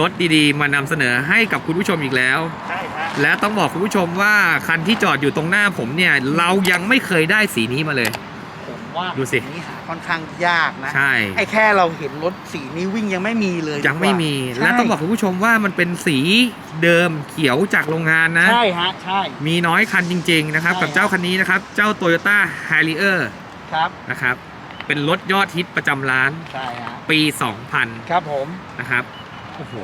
รถดีๆ มานำเสนอให้กับคุณผู้ชมอีกแล้ว ใช่ฮะและต้องบอกคุณผู้ชมว่าคันที่จอดอยู่ตรงหน้าผมเนี่ย เรายังไม่เคยได้สีนี้มาเลย ผมว่าดูสิ นี่หาค่อนข้างยากนะใช่ ไอ้แค่เราเห็นรถสีนี้วิ่งยังไม่มีเลยยังไม่มีใช่และต้องบอกคุณผู้ชมว่ามันเป็นสีเดิมเขียวจากโรงงานนะ ใช่ฮะใช่ มีน้อยคันจริง ๆ นะครับ ใช่ กับเจ้าคันนี้นะครับ เจ้า Toyota Harrier ครับนะครับ เป็นรถยอดฮิตประจำร้านใช่ฮะปี 2000 ครับผมนะครับ โอ้โห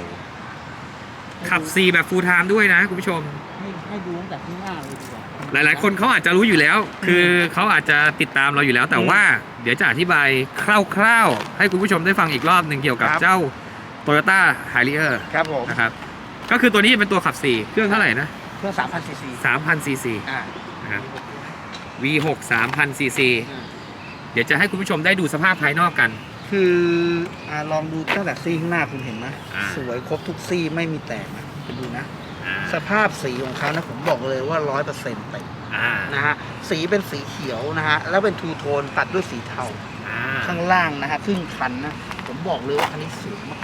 ขับ4แบบ full time ด้วยนะคุณผู้ชม ให้ให้ดูตั้งแต่ที่หน้าเลยดีกว่าหลายๆ คนเขาอาจจะรู้อยู่แล้ว คือเขาอาจจะติดตามเราอยู่แล้ว แต่อืมว่าเดี๋ยวจะอธิบายคร่าวๆ ให้คุณผู้ชมได้ฟังอีกรอบหนึ่งเกี่ยวกับครับ เจ้า Toyota Harrier ครับผมนะครับ ก็คือตัวนี้เป็นตัวขับ 4 เครื่องเท่าไหร่นะ เครื่อง3,000ซีซี3,000 cc อ่านะครับ V6 3,000 cc เดี๋ยวจะให้คุณผู้ชมได้ดูสภาพภายนอกกัน คืออ่าลองดูตั้งแต่ซี่ข้างหน้าคุณเห็นไหมอ่า สวยครบทุกซี่ไม่มีแตกนะคุณดูนะ อ่าสภาพสีของเขานะผมบอกเลยว่าร้อยเปอร์เซ็นต์เต็มอ่านะฮะสีเป็นสีเขียวนะฮะแล้วเป็นทูโทนตัดด้วยสีเทาอ่าข้างล่างนะฮะครึ่งคันนะผมบอกเลยว่าคันนี้สวยมาก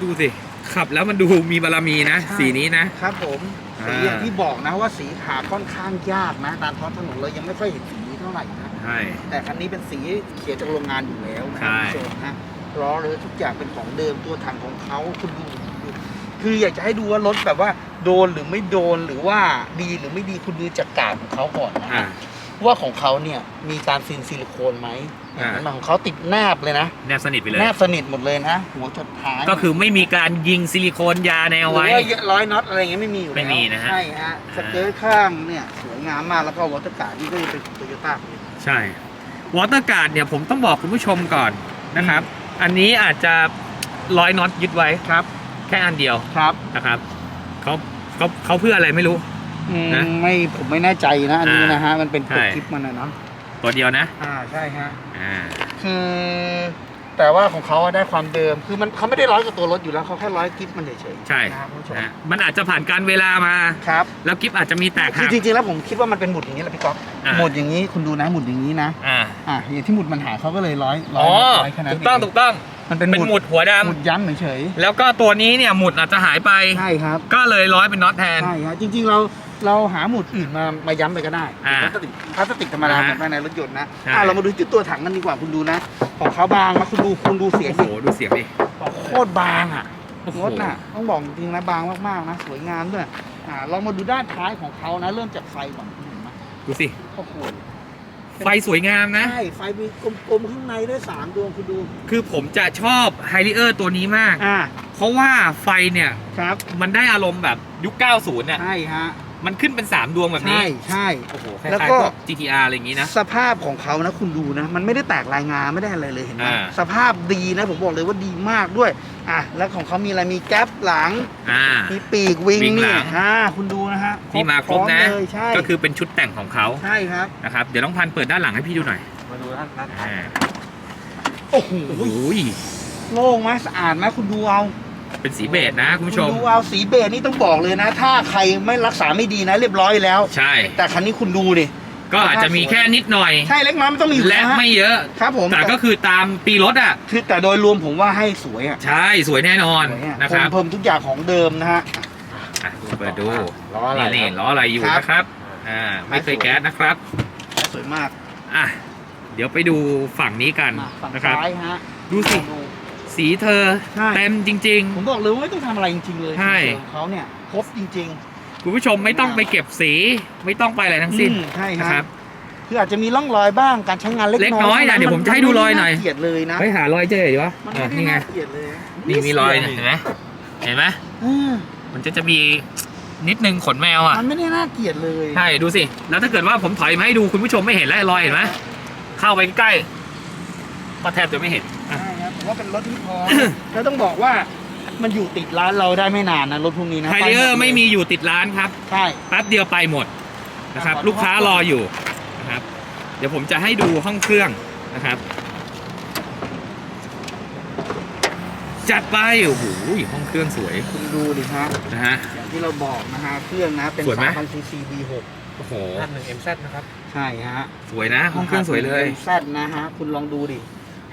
ดูสิ ขับแล้วมันดูมีบารมีนะใช่สีนี้นะๆครับผมอ่าสีอย่างที่บอกนะว่าสีหาค่อนข้างยากนะตามท้องถนนเรายังไม่ค่อยเห็นสีนี้ เท่าไหร่นะใช่ แต่คันนี้เป็นสีเขียวจากโรงงานอยู่แล้วนะใช่คุณผู้ชมนะล้อเลยทุกอย่างเป็นของเดิมตัวถังของเขาคุณดูดูคืออยากจะให้ดูว่ารถแบบว่าโดนหรือไม่โดนหรือว่าดีหรือไม่ดีคุณดูจากกาบของเขาก่อนนะอ่าว่าของเขาเนี่ยมีการซินซิลิโคนไหม อ่า เห็นไหมของเขาติดแนบเลยนะ แนบสนิทไปเลย แนบสนิทหมดเลยนะหัวจดท้ายก็คือไม่มีการยิงซิลิโคนยาแนวหรือไว้ว่าร้อยน็อตอะไรอย่างเงี้ยไม่มีอยู่แล้วไม่มีนะฮะ ใช่ฮะสเกิร์ตข้างเนี่ยสวยงามมากแล้วก็วอเตอร์การ์ดนี่ก็จะเป็นโตโยต้าใช่ วอเตอร์การ์ดเนี่ยผมต้องบอกคุณผู้ชมก่อนนะครับ อันนี้อาจจะร้อยน็อตยึดไว้ครับแค่อันเดียวครับนะครับเขาเขาเขาเพื่ออะไรไม่รู้ อืมนะไม่ผมไม่แน่ใจนะอันนี้อ่านนะฮะมันเป็นใช่ กดคลิปมันนะเนาะ ตัวเดียวนะ อ่าใช่ฮะอ่า คือแต่ว่าของเขาอะได้ความเดิม คือมันเขาไม่ได้ร้อยกับตัวรถอยู่แล้วเขาแค่ร้อยคลิปมันเฉยๆใช่นะครับคุณผู้ชมนะมันอาจจะผ่านการเวลามา ครับแล้วกิฟอาจจะมีแตกคืหัอก จริงๆแล้วผมคิดว่ามันเป็นหมุดอย่างนี้แหละพี่ก๊อฟอ่า หมุดอย่างนี้คุณดูนะหมุดอย่างนี้นะอ่าอะอย่างที่หมุดมันหายเขาก็เลยร้อยร้อ๋อ อยร้อยแค่นั้นถูกต้องเถูกต้องมันเป็นเป็นหมุดหัวดหมุดย้ำเฉยำแล้วก็ตัวนี้เนี่ยหมุดอาจจะหายไป ๆใช่ครับ ก็เลยร้อยเป็นน็อตแทน ใช่ครับจริงๆเรา เราหาหมุดอื่นมามาย้ำไปก็ได้อ่าพลาสติกพลาสติกธรรมดาอ่าเหมือนภายในรถยนต์นะใช่ อะเรามาดูที่ตัวถังกันดีกว่าคุณดูนะ ของเขาบางนะคุณดูคุณดูเสียงโอ้โหดิดูเสียงดิโคตรบางอะโอ้โหรถน่ะต้องบอกจริงๆนะบางมากๆนะสวยงามด้วยอ่าเรามาดูด้านท้ายของเขานะ เริ่มจากไฟก่อนคุณเห็นไหมดูสิ โอ้โหไฟสวยงามนะ ใช่ไฟมีกลมๆข้างในด้วยสามดวงคุณดูคือผมจะชอบไฮริเออร์ตัวนี้มาก อ่าเพราะว่าไฟเนี่ย ครับมันได้อารมณ์แบบยุค 90 เนี่ย ใช่ฮะ มันขึ้นเป็น 3 ดวงแบบนี้ ใช่ใช่โอ้โหคแล้วล้ายก็ๆพวก GTR อะไรอย่างนี้นะ สภาพของเขานะคุณดูนะ มันไม่ได้แตกรายงานไม่ได้อะไรเลยเห็นไหมอ่า สภาพดีนะ ผมบอกเลยว่าดีมากด้วย อะ แล้วของเขามีอะไรมีแก๊ปหลัง อ่า มีปีกวิงวิงหลันี่ง อ่าคุณดูนะฮะที่มาครบนะ เลยใช่ก็คือเป็นชุดแต่งของเขาใช่ครับ นะครับ เดี๋ยวน้องพันธุ์เปิดด้านหลังให้พี่ดูหน่อยมาดูด้านด้านท้ายอ่าโอ้โหโอ้โหโล่งไหมสะอาดไหมคุณดูเอา เป็นสีเบจนะคุณผู้ชม ดูเอาสีเบจนี่ต้องบอกเลยนะ ถ้าใครไม่รักษาไม่ดีนะ เรียบร้อยแล้ว ใช่ แต่คันนี้คุณดูดิ ก็อาจจะมีแค่นิดหน่อย ใช่เล็กน้อยมันต้องมีอยู่และแล้วฮะไม่เยอะ ครับผมแต่ก็คือตามปีรถอะ คือแต่โดยรวมผมว่าให้สวยอะใช่สวยแน่นอนสวยอะนะครับเพิ่มทุกอย่างของเดิมนะฮะ อะเปิดดูล้ออะไรนี่นี่ครับล้ออะไรอยู่ครับ นะครับอ่าไม่เคยแก๊สนะครับสวยมากอะเดี๋ยวไปดูฝั่งนี้กันมาฝั่งนะครับ ซ้ายฮะดูสิ สีเธอใช่ เต็มจริง ผมบอกเลยว่าไม่ต้องทำอะไรจริง ๆ เลยใช่ ของเขาเนี่ยครบจริงๆ คุณผู้ชมไม่ต้องไปเก็บสี ไม่ต้องไปอะไรทั้งๆสิ้นอืมใช่นะคครัรับ บ คืออาจจะมีร่องรอยบ้างการใช้งานเล็กเล็กน้น้ออยยนะเดี๋ยวผมจะให้ดูรอยหน่อย มัไม่ไาเกลียดเลยนะเฮ้ยหารอยเจอดีวะมันเอไม่อได้นี่ไงน่าเกลียดเลยนี่มีรอยเนี่ยเห็นไหมเห็นไหมอืมมันจะจะมีนิดนึงขนแมวอะมันไม่ได้น่าเกลียดเลยใช่ดูสิแล้วถ้าเกิดว่าผมถอยมาให้ดูคุณผู้ชมไม่เห็นแล้วไอ้รอยเห็นไหมเข้าไปใกล้ก็แทบจะไม่เห็น ว่าเป็นรถที่พอแล้วต้องบอกว่ามันอยู่ติดร้านเราได้ไม่นานนะรถพวกนี้นะไฮเออร์ไม่มีอยู่ติดร้านครับใช่แป๊บเดียวไปหมดนะครับครับ ลูกค้ารออยู่นะครับ เดี๋ยวผมจะให้ดูห้องเครื่องนะครับ จัดไปโอ้โหห้องเครื่องสวยคุณดูดิฮะนะฮะอย่างที่เราบอกนะฮะเครื่องนะเป็นสวยไหม3,000ซีซี V6 โอ้โหท่านหนึ่ง MZ นะครับ ใช่ฮะ สวยนะ ห้องเครื่องสวยเลยแซดนะฮะ คุณลองดูดิ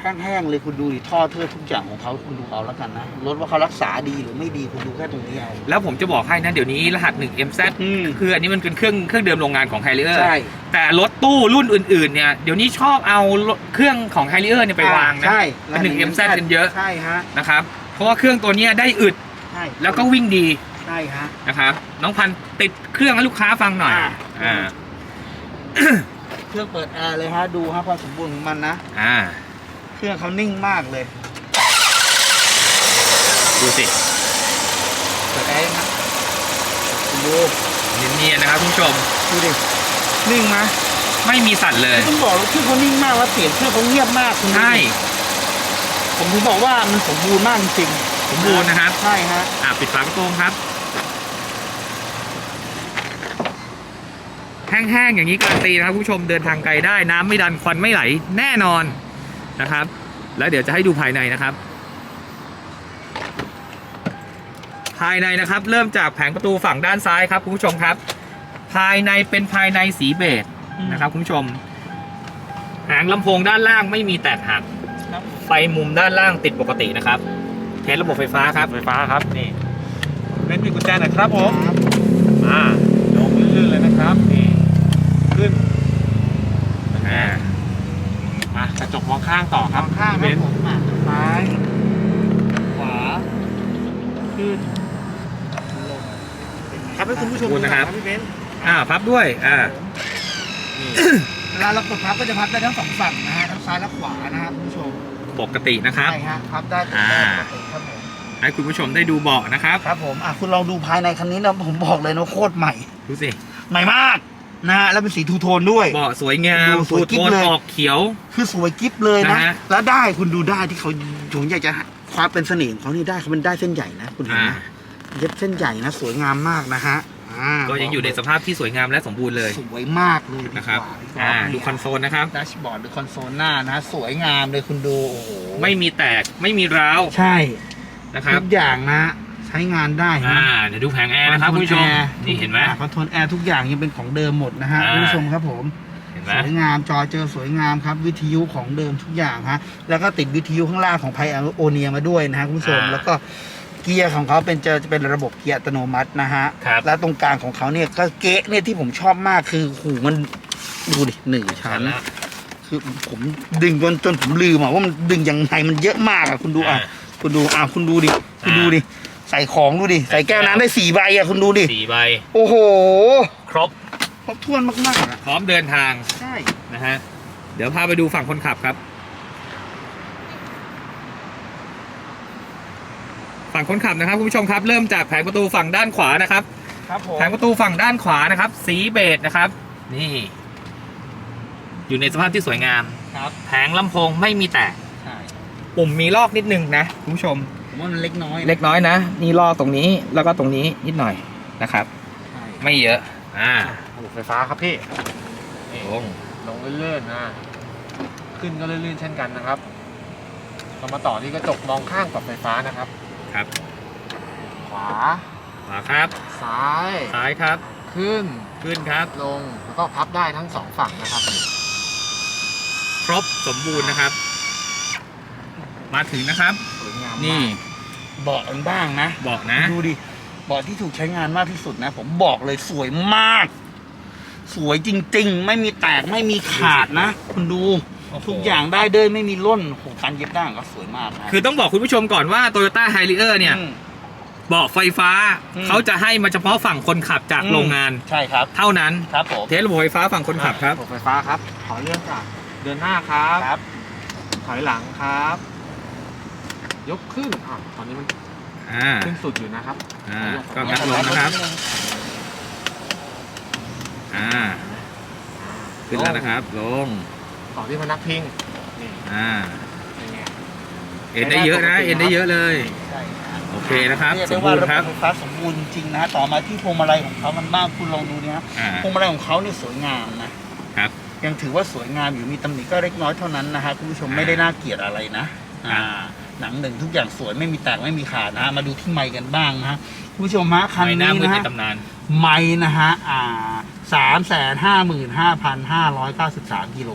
แห้งๆเลยคุณดูดิท่อเทือกทุกอย่างของเขาคุณดูเอาแล้วกันนะรถว่าเขารักษาดีหรือไม่ดีคุณดูแค่ตรงนี้เอา แล้วผมจะบอกให้นะเดี๋ยวนี้รหัส 1 MZ อืม คืออันนี้มันเป็นเครื่องเครื่องเดิมโรงงานของไฮเ i อร์ใช่แต่รถตู้รุ่นอื่นๆเนี่ยเดี๋ยวนี้ชอบเอารถเครื่องของไฮเ i อร์เนี่ยไปวางนะ ใช่เป็นหนึ่ง MZ กันเยอะ ใช่ฮะนะครับเพราะว่าเครื่องตัวเนี้ยได้อึดใช่แล้วก็วิ่งดีใช่ฮะ นะครับน้องพันธุ์ติดเครื่องให้ลูกค้าฟังหน่อยอ่า อ่าเครื่องเปิดแอร์เลยฮะดูฮะความสมบูรณ์ของมันนะ อ่า เครื่องเขานิ่งมากเลย ดูสิเปิดแอร์นะคุณดูเนียนๆนะครับคุณผู้ชม ดูดิ นิ่งไหมไม่มีสั่นเลย ต้องบอกว่าเครื่องเขานิ่งมากแล้วเสียงเครื่องเขาเงียบมากคุณดูดิใช่ ผมถึงบอกว่ามันสมบูรณ์มากจริงๆสมบูรณ์นะครับ ใช่ฮะ อ่าปิดฝากระโปรงครับ แห้งๆอย่างนี้การันตีนะครับคุณผู้ชมเดินทางไกลได้น้ำไม่ดันควันไม่ไหล แน่นอน นะครับ แล้วเดี๋ยวจะให้ดูภายในนะครับ ภายในนะครับเริ่มจากแผงประตูฝั่งด้านซ้ายครับคุณผู้ชมครับ ภายในเป็นภายในสีเบจนะครับคุณผู้ชม หางลำโพงด้านล่างไม่มีแตกหักครับไฟมุมด้านล่างติดปกตินะครับ เทสระบบไฟฟ้าครับไฟฟ้าครับนี่เล่นมีกุญแจหน่อยครับผมครับอ่าลงลื่นๆเลยนะครับนี่ขึ้นอ่ามา กระจกมองข้างต่อครับข้างพี่นะเบนผมอะซ้ายขวาขึ้นลงครับให้คุณผู้ชมขอบคุณนะครับดูหอยพี่เบนซ์อ่าพับด้วยอ่านี่เวลาเรากดพับก็จะพับได้ทั้งสองฝั่งนะฮะทั้งซ้ายและขวานะฮะคุณผู้ชมปกตินะครับ ใช่ฮะพับได้ถูกอ่าต้องปกติครับผม ให้คุณผู้ชมได้ดูเบาะนะครับ ครับผม อะ คุณลองดูภายในคันนี้นะผมบอกเลยนะโคตรใหม่ ดูสิ ใหม่มาก นะฮะแล้วเป็นสีทูโทนด้วย เบาะสวยงามดูสวยกิ๊โทบนเลย ออกเขียว คือสวยกิ๊บเลยนะนะฮะ แล้วได้คุณดูได้ที่เขาผมอยากจะความเป็นเสน่ห์ของเขานี่ได้เขาเป็นได้เส้นใหญ่นะคุณเห็นอ่าไหมเย็บเส้นใหญ่นะสวยงามมากนะฮะอ่าก็ยังอยู่ในสภาพที่สวยงามและสมบูรณ์เลยสวยมากเลยนะครับดีกว่าอ่าดีดูกคว่าอนโซลนะครับ ดัชบอร์ดหรือคอนโซลหน้านะ สวยงามเลยคุณดูโอ้โหไม่มีแตกไม่มีร้าวใช่นะครับ ทุกอย่างนะ ใช้งานได้นะอ่าเดี๋ยวดูแผงแอร์นะครับคุณผู้ชม นี่เห็นไหม คอนโทรลแอร์ทุกอย่างยังเป็นของเดิมหมดนะฮะอ่า คุณผู้ชมครับผม เห็นไหม สวยงามจอเจอสวยงามครับ วิทยุของเดิมทุกอย่างฮะแล้วก็ติดวิทยุข้างล่างของไพโอเนียมาด้วยนะฮะคุณผู้ชมแล้วก็เกียร์ของเขาเป็นจะจะเป็นระบบเกียร์อัตโนมัตินะฮะครับ แล้วตรงกลางของเขาเนี่ยก็เก๊ะเนี่ยที่ผมชอบมากคือหูมันดูดิหนึ่งชั้น คือผมดึงจนจนผมลืมอะว่ามันดึงยังไงมันเยอะมากอะคุณดูอะ อ่าคุณดูอะคุณดูดิคุณอ่าดูดิ ใส่ของดูดิ ใส่แก้วน้ำได้สี่ใบอะคุณดูดิ สี่ใบ โอ้โห ครบ ครบถ้วนมากๆอะพร้อมเดินทางใช่ นะฮะ เดี๋ยวพาไปดูฝั่งคนขับครับ ฝั่งคนขับนะครับคุณผู้ชมครับ เริ่มจากแผงประตูฝั่งด้านขวานะครับ ครับผมแผงประตูฝั่งด้านขวานะครับ สีเบจนะครับ นี่ อยู่ในสภาพที่สวยงาม ครับ แผงลำโพงไม่มีแตก ใช่ ปุ่มมีลอกนิดนึงนะคุณผู้ชม ผมว่ามันเล็กน้อยนะเล็กน้อยนะ นี่ลอกตรงนี้แล้วก็ตรงนี้นิดหน่อยนะครับ ใช่ไม่เยอะ อ่าระบบไฟฟ้าครับพี่นี่ลงลงลื่นๆนะขึ้นก็ลื่นๆเช่นกันนะครับเรามาต่อที่กระจกมองข้างปรับไฟฟ้านะครับ ครับขวา ขวาครับ ซ้าย ซ้ายครับ ขึ้นขึ้นครับ ลงแล้วก็พับได้ทั้งสองฝั่งนะครับ ครบสมบูรณ์นะครับ มาถึงนะครับ สวยงามมากนี่ เบาะมันบ้างนะ บอกนะ ดูดิเบาะที่ถูกใช้งานมากที่สุดนะ ผมบอกเลยสวยมาก สวยจริง ๆ ไม่มีแตกไม่มีขาดนะ คุณดู โอ้โห ทุกอย่างได้เดินไม่มีร่นโหการเย็บได้ก็สวยมากนะคือต้องบอกคุณผู้ชมก่อนว่า Toyota h i l i e r เนี่ย ม เบาะไฟฟ้า อืม เขาจะให้มาเฉพาะฝั่งคนขับจากอืมโรงงาน ใช่ครับ เท่านั้น ครับผมเทสระบบไฟฟ้าฝั่งคนขับครับ ระบบไฟฟ้าครับ ขอเรื่องจากเดินหน้าครับ ครับ ถอยหลังครับ ยกขึ้นอะตอนนี้มันอ่าขึ้นสุดอยู่นะครับ อ่าก็งัดลงนะครับ อ่า ขึ้นแล้วนะครับ ลงต่อที่พนักพิงนี่อ่าเป็นไงเอ็นได้เยอะนะ เอ็นได้เยอะเลย ใช่ครับโอเคนะครับ เรียกสได้มว่าบูรระณ์บครับบไฟฟ้าสมบูรณ์จริงนะต่อมาที่พวงมาลัยของเขามันมากคุณลองดูเนี่ยนะอ่า พวงมาลัยของเขาเนี่ยสวยงามนะครับ ยังถือว่าสวยงามอยู่มีตำหนิก็เล็กน้อยเท่านั้นนะฮะคุณผู้ชมอ่าไม่ได้น่าเกลียดอะไรนะครัอ่าบ หนังหนึ่งทุกอย่างสวยไม่มีแตกไม่มีขาดนะฮะมาดูที่ไมค์กันบ้างนะฮะคุณผู้ชมฮะคันไม่น่านี้มืดนะในฮะ ตำนาน ไมค์นะฮะ อ่าสามแสนห้าหมื่นห้าพันห้าร้อยเก้าสิบสามกิโล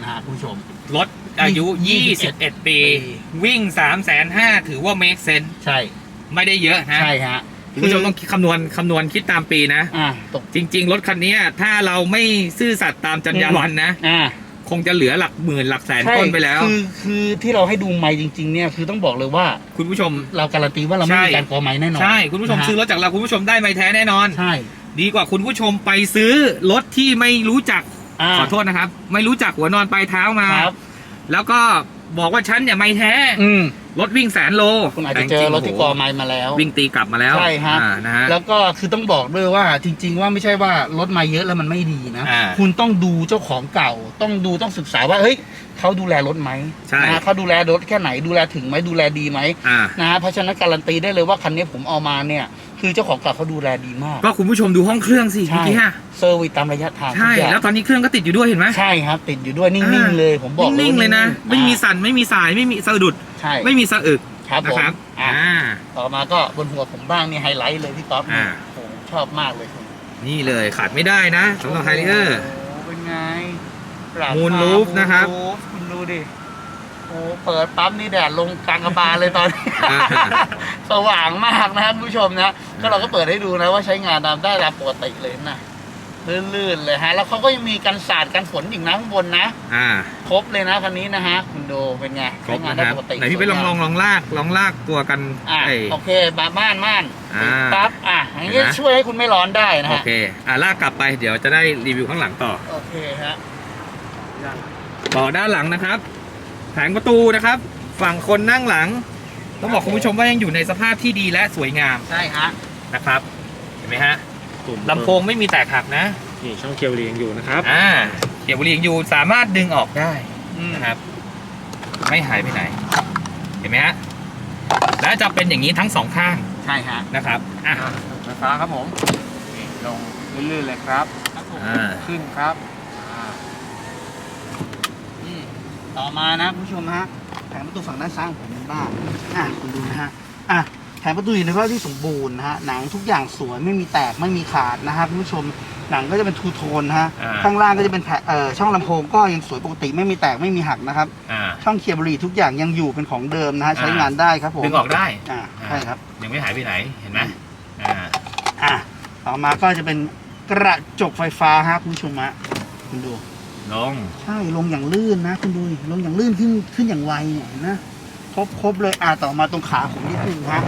นะฮะคุณผู้ชม รถอายุยี่สิบ21 ปี ปี วิ่ง 3 5 0 0 0ถือว่า make sense ใช่ ไม่ได้เยอะนะใช่ฮะคุณผู้ชมต้องคำนวณคำนวณคิดตามปีนะ อ่าตก จริง ๆ รถคันนี้ถ้าเราไม่ซื่อสัตย์ตามจรรยาบรรณนะ อ่า คงจะเหลือหลักหมื่นหลักแสนใช่ต้นไปแล้ว คือคือที่เราให้ดูไมค์จริง ๆ เนี่ยคือต้องบอกเลยว่าคุณผู้ชมเราการันตีว่าเราไม่ใช่มีการกอไม้แน่นอนใช่คุณผู้ชมนะฮะซื้อรถจากเราคุณผู้ชมได้ไม่แท้แน่นอนใช่ดีกว่าคุณผู้ชมไปซื้อรถที่ไม่รู้จักาขอโทษนะครับ ไม่รู้จักหัวนอนปลายเท้ามาครับแล้วก็บอกว่าฉันเนี่ยไม่แท้ อืม รถวิ่งแสนโลคุณอาจจะเจอรถที่กอไม้มาแล้ว วิ่งตีกลับมาแล้วใช่ฮะอ่านะฮะแล้วก็คือต้องบอกด้วยว่าจริง ๆ ว่าไม่ใช่ว่ารถมาเยอะแล้วมันไม่ดีนะอ่าคุณต้องดูเจ้าของเก่า ต้องดูต้องศึกษาว่าเฮ้ยเขาดูแลรถไหมใช่นะฮะเขาดูแลรถแค่ไหนดูแลถึงไหมดูแลดีไหมอ่านะฮะเพราะฉะนั้นการันตีได้เลยว่าคันนี้ผมเอามาเนี่ย คือเจ้าของเก่าเขาดูแลดีมาก ก็คุณผู้ชมดูห้องเครื่องสิใช่เมื่อกี้ฮะเซอร์วิสตามระยะทางใช่ทุกอย่างแล้วตอนนี้เครื่องก็ติดอยู่ด้วยเห็นไหมใช่ครับติดอยู่ด้วยนิ่งอ่าๆเลยผมบอกนิ่งๆเลยนะาไม่มีสั่นไม่มีสายไม่มีสะดุด ใช่ไม่มีสะอึกครับนะผมครับอะอ่า ต่อมาก็บนหัวผมบ้างนี่ไฮไลท์เลยพี่ต๊อบอ่าโอ้โหชอบมากเลยคุณนี่เลยขาดไม่ได้นะสำหรับไฮเออร์ โอ้โหเป็นไงปรับ Moon มา Roof Moon นะครับ Roof คุณดูดิโอ้โหเปิดปั๊บนี่แดดลงกลางกระบาลเลยตอนนี้ อ่า สว่างมากนะครับคุณผู้ชมนะก็เราก็เปิดให้ดูนะว่าใช้งานตามได้ตามปกติเลยนะ ลื่นๆเลยฮะ แล้วเขาก็ยังมีกันสาดกันฝนอีกนะข้างบนนะ อ่า ครบเลยนะคันนี้นะฮะ คุณดูเป็นไงครใช้บงานนะได้ครับปกติไหนพี่ไปลองลองลองลากลองลากตัวกันอะไอ้ โอเคบ้านบ้านม่านอ่าปิดปั๊บอะอย่างนี้เห็นไหมช่วยให้คุณไม่ร้อนได้นะโอฮะ เค อะลากกลับไปเดี๋ยวจะได้รีวิวข้างหลังต่อ โอเคฮะต่อด้านหลังนะครับ แผงประตูนะครับ ฝั่งคนนั่งหลัง ต้องบอกคุณผู้ชมว่ายังอยู่ในสภาพที่ดีและสวยงามใช่ฮะนะครับ เห็นไหมฮะ ลำโพงไม่มีแตกหักนะ นี่ช่องเคียวเรียงอยู่นะครับ อ่าเขียวบุหรี่ยังอยู่สามารถดึงออกได้อืมนะครับ ไม่หายไปไหน เห็นไหมฮะ และจะเป็นอย่างนี้ทั้งสองข้าง ใช่ฮะ นะครับ อะอะไฟฟ้าครับผมนี่ลงลื่นๆเลยครับครับผมอ่าขึ้นครับอ่าอืมต่อมานะคุณผู้ชมฮะแผงประตูฝั่งด้านซ้ายของผมเป็นบ้านอะคุณดูนะฮะ อะ แผงประตูอยู่ในสภาพที่สมบูรณ์นะฮะหนังทุกอย่างสวยไม่มีแตกไม่มีขาดนะฮะคุณผู้ชมหนังก็จะเป็นทูโทนนะฮะอ่า ข้างล่างก็จะเป็นแผเอ่อช่องลำโพงก็ยังสวยปกติไม่มีแตกไม่มีหักนะครับ อ่า ช่องเคลียร์บุหรี่ทุกอย่างยังอยู่เป็นของเดิมนะฮะใช้งานได้ครับผมดึงออกได้ อ่าใช่ครับยังไม่หายไปไหนเห็นไหมอ่าอะต่อมาก็จะเป็นกระจกไฟฟ้าฮะคุณผู้ชมฮะคุณดู ลง ใช่ลงอย่างลื่นนะ คุณดูดิลงอย่างลื่นขึ้นขึ้นอย่างไวเนี่ยเห็นนะ ครบครบเลยอะต่อมาตรงขาผมนิดนึงฮะ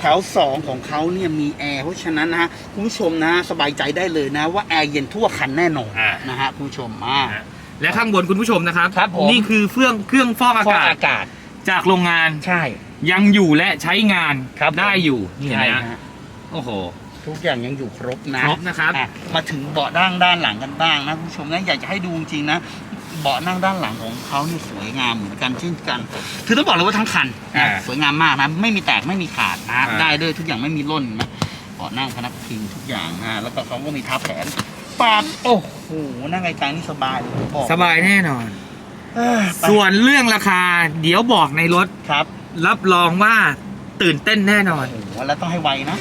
แถวสองของเขาเนี่ยมีแอร์เพราะฉะนั้นนะฮะคุณผู้ชมนะ สบายใจได้เลยนะ ว่าแอร์เย็นทั่วคันแน่นอนอ่า นะฮะคุณผู้ชมอ่านะฮะและข้างบนคุณผู้ชมนะครับ ครับผม นี่คือเครื่องเครื่องฟอกอาฟอกกาศอากาศจากโรงงานใช่ ยังอยู่และใช้งานครับผม ได้อยู่นี่เห็นใช่ไหมฮะฮะโอ้โห ทุกอย่างยังอยู่ครบนะครบนะครับ อะมาถึงเบาะด้านด้านหลังกันบ้างนะคุณผู้ชมนะอยากจะให้ดูจริงๆนะ เบาะนั่งด้านหลังของเขานี่สวยงามเหมือนกันเช่นกัน คือต้องบอกเลยว่าทั้งคันนะอ่าสวยงามมากนะไม่มีแตกไม่มีขาดนะอ่า ได้ด้วยทุกอย่างไม่มีร่นนะเบาะนั่งพนักพิงทุกอย่างนะแล้วก็เขาก็มีทับแผนปาบโอ้โหนั่งไกลๆนี่สบายเลยผมบอกสบายแน่นอน เอ้ยไปส่วนเรื่องราคาเดี๋ยวบอกในรถ ครับรับรองว่าตื่นเต้นแน่นอน โอ้โหแล้วต้องให้ไวนะ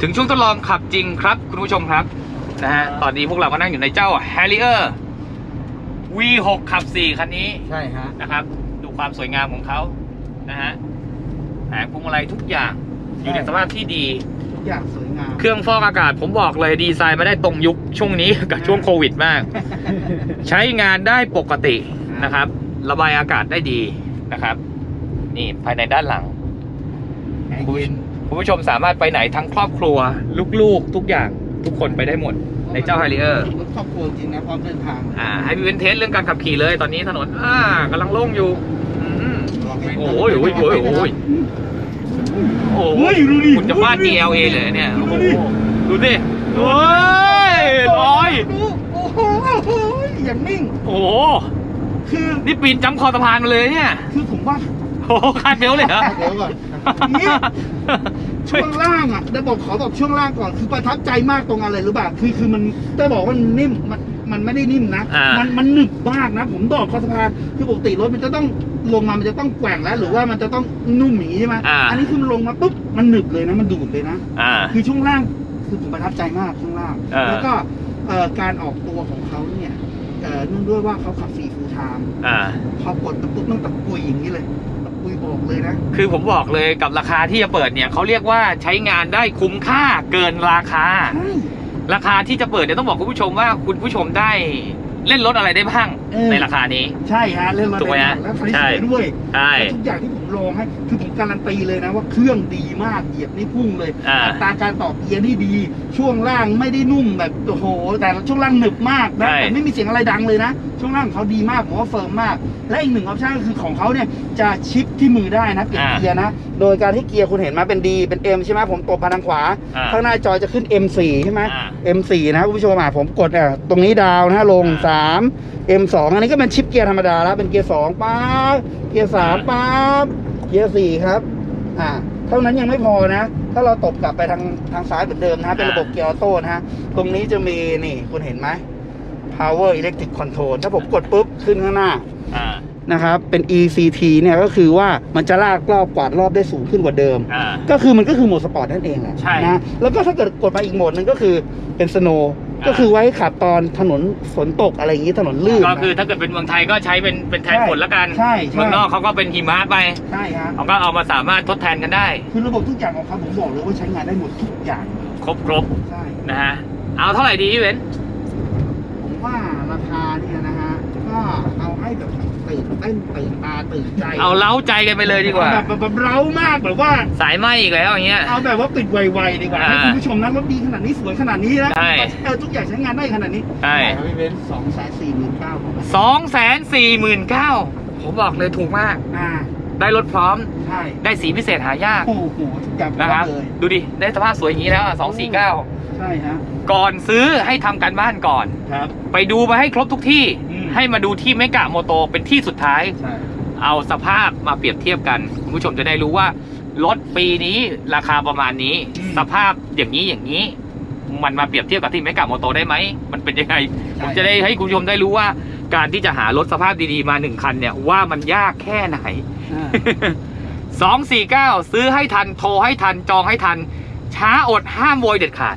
ถึงช่วงทดลองขับจริงครับ คุณผู้ชมครับ นะฮะ ตอนนี้พวกเราก็นั่งอยู่ในเจ้า Harrier V6 ขับ 4 คันนี้ใช่ฮะนะครับ ดูความสวยงามของเขานะฮะแผงพวงมาลัยทุกอย่างอยู่ในสภาพที่ดี ทุกอย่างสวยงาม เครื่องฟอกอากาศผมบอกเลยดีไซน์มาได้ตรงยุคช่วงนี้กับช่วงโควิดมาก ใช้งานได้ปกตินะครับ ระบายอากาศได้ดีนะครับ นี่ภายในด้านหลังแอร์เย็นคุณผู้ชมสามารถไปไหนทั้งครอบครัว ลูกๆทุกอย่าง ทุกคนไปได้หมด ในเจ้า Harrier รถครอบครัวจริงนะพร้อมเดินทางอ่าให้พี่เว้นเทสเรื่องการขับขี่เลยตอนนี้ถนนอ่ากำลังโล่งอยู่อืมโอ้ยโอ้ยโอ้ยโอ้ยโอ้เฮ้ยยดูดิคุณจะฟาด GLA เลยเนี่ยโอ้โหดูดิโอ้ยลอยดูโอ้โหอย่างนิ่ง โอ้โหคือนี่ปีนจำคอสะพานมาเลยเนี่ย คือผมว่าโอ้โหคาดเบลต์เลยเหรอเดี๋ยวก่อน นี่ช่วงล่างอะเดี๋ยวบอกขอบอกช่วงล่างก่อนคือประทับใจมากตรงอะไรรู้ป่ะคือคือมันจะบอกว่ามันนิ่มมันมันไม่ได้นิ่มนะ อ่ามั มันมันหนึบมากนะ ผมดอกคอสะพานคือปกติรถมันจะต้องลงมามันจะต้องแกว่งแล้ว หรือว่ามันจะต้องนุ่มหมีใช่ไหมอ่า อันนี้คือมันลงมาปุ๊บมันหนึบเลยนะ มันดูดเลยนะ อ่า คือช่วงล่างคือผมประทับใจมากช่วงล่าง เออ แล้วก็เอ่อการออกตัวของเขาเนี่ยเอ่อเนื่องด้วยว่าเขาขับสี่ฟูลไทม์อ่า พอกดปุ๊บต้องตะกุยอย่างนี้เลย ตะกุยบอกเลยนะคือผมบอกเลยกับราคาที่จะเปิดเนี่ยเขาเรียกว่าใช้งานได้คุ้มค่าเกินราคา ใช่ราคาที่จะเปิดเนี่ยต้องบอกคุณผู้ชมว่าคุณผู้ชมได้ เล่นรถอะไรได้บ้างเออ ในราคานี้ ใช่ฮะเรื่องมาถูกไหมฮะแล้วไฟใช่สวยด้วยใช่แล้วทุกอย่างที่ผมลองให้คือผมการันตีเลยนะว่าเครื่องดีมากเหยียบนี่พุ่งเลยอ่าตราการต่อเกียร์นี่ดี ช่วงล่างไม่ได้นุ่มแบบโอ้โห แต่ช่วงล่างหนึบมากนะใช่ แต่ไม่มีเสียงอะไรดังเลยนะ ช่วงล่างของเขาดีมากผมว่าเฟิร์มมาก และอีกหนึ่งออปชั่นก็คือของเขาเนี่ยจะชิปที่มือได้นะเปลี่ยนเกียร์นะโดยการที่เกียร์คุณเห็นไหมาเป็น D เป็น M ใช่ไหมผมตบมาทางขวา อ่า ข้างหน้าจอยจะขึ้น M4 ใช่ไหม อ่า M4 นะคุณผู้ชมอะผมกดอะตรงนี้ดาวนะลงอ่า3 M2 อันนี้ก็เป็นชิปเกียร์ธรรมดาแล้วเป็นเกียร์2ป๊าบเกียร์3ป๊าบเกียร์4ครับ อ่า เท่านั้นยังไม่พอนะ ถ้าเราตบกลับไปทางทางซ้ายเหมือนเดิมนะเป็นระบบเกียร์ออโต้นะฮะตรงนี้จะมีนี่คุณเห็นไหม power electric control ถ้าผมกดปุ๊บขึ้นข้างหน้าอ่านะครับ เป็น ECT เนี่ยก็คือว่ามันจะลากรอบกวาดรอบได้สูงขึ้นกว่าเดิม อ่า ก็คือมันก็คือโหมดสปอร์ตนั่นเองแหละใช่ นะ แล้วก็ถ้าเกิดกดมาอีกโหมดหนึงก็คือเป็นสโนอ่า ก็คือไว้ขับตอนถนนฝนตกอะไรอย่างนี้ถนนลื่นก็คือถ้าเกิดเป็นเมืองไทยก็ใช้เป็นเป็นแทนใช่ฝนละกันใช่ใช่เมืองนอกเขาก็เป็นหิมะไปใช่ฮะเขาก็เอามาสามารถทดแทนกันได้ คือระบบทุกอย่างของเขาผมบอกเลยว่าใช้งานได้หมดทุกอย่าง ครบครบใช่นะฮะเอาเท่าไหร่ดีพี่เว้นผมว่าราคาเนี่ยนะฮะ ก็เอาให้แบบตื่นเต้นตื่นตาตื่นใจเอาเล้าใจกันไปเลยดีกว่าแบบแบบแบบเร้ามากแบบว่า สายไหมอีกแล้วอย่างเงี้ย เอาแบบว่าปิดไวๆดีกว่าอ่าให้คุณผู้ชมนะรถดีขนาดนี้สวยขนาดนี้นะใช่ เออทุกอย่างใช้งานได้ขนาดนี้ใช่ครับพี่เบนซ์สองแสนสี่หมื่นเก้าสองแสนสี่หมื่นเก้าผมบอกเลยถูกมาก อ่าได้รถพร้อม ใช่ได้สีพิเศษหายากโอ้โหทุกอย่างนะครับ เลยดูดิ ได้สภาพสวยอย่างนี้แล้วสองสี่เก้าใช่ฮะก่อนซื้อให้ทำการบ้านก่อน ครับไปดูมาให้ครบทุกที่ อืม ให้มาดูที่เมกะโมโตเป็นที่สุดท้าย ใช่เอาสภาพมาเปรียบเทียบกันคุณผู้ชมจะได้รู้ว่า รถปีนี้ราคาประมาณนี้ สภาพอย่างนี้อย่างนี้ มันมาเปรียบเทียบกับที่เมกะโมโตได้ไหมมันเป็นยังไง ผมจะได้ให้คุณผู้ชมได้รู้ว่า การที่จะหารถสภาพดีๆมาหนึ่งคันเนี่ยว่ามันยากแค่ไหน อ่าสองสี่เก้าซื้อให้ทัน โทรให้ทัน จองให้ทัน ช้าอดห้ามโวยเด็ดขาด